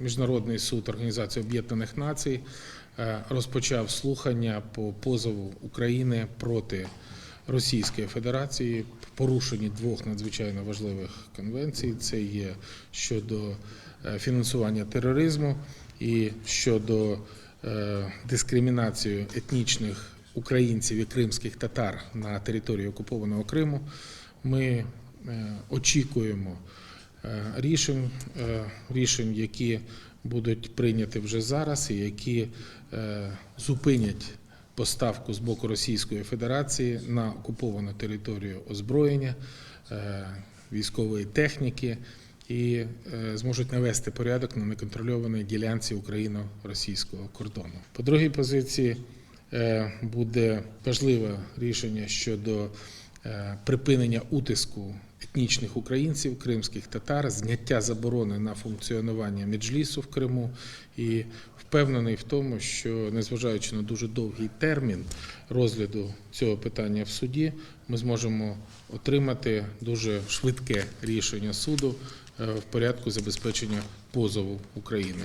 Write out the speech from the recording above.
Міжнародний суд Організації Об'єднаних Націй е, розпочав слухання по позову України проти Російської Федерації в порушенні двох надзвичайно важливих конвенцій. Це є щодо е, фінансування тероризму і щодо е, дискримінації етнічних українців і кримських татар на території окупованого Криму. Ми очікуємо рішень, е, рішень, які будуть прийняті вже зараз, і які е, зупинять поставку з боку Російської Федерації на окуповану територію озброєння, е, військової техніки і е, зможуть навести порядок на неконтрольованій ділянці україно-російського кордону. По другій позиції е, буде важливе рішення щодо е, припинення утиску етнічних українців, кримських татар, зняття заборони на функціонування меджлісу в Криму і впевнений в тому, що незважаючи на дуже довгий термін розгляду цього питання в суді, ми зможемо отримати дуже швидке рішення суду е, в порядку забезпечення позову України.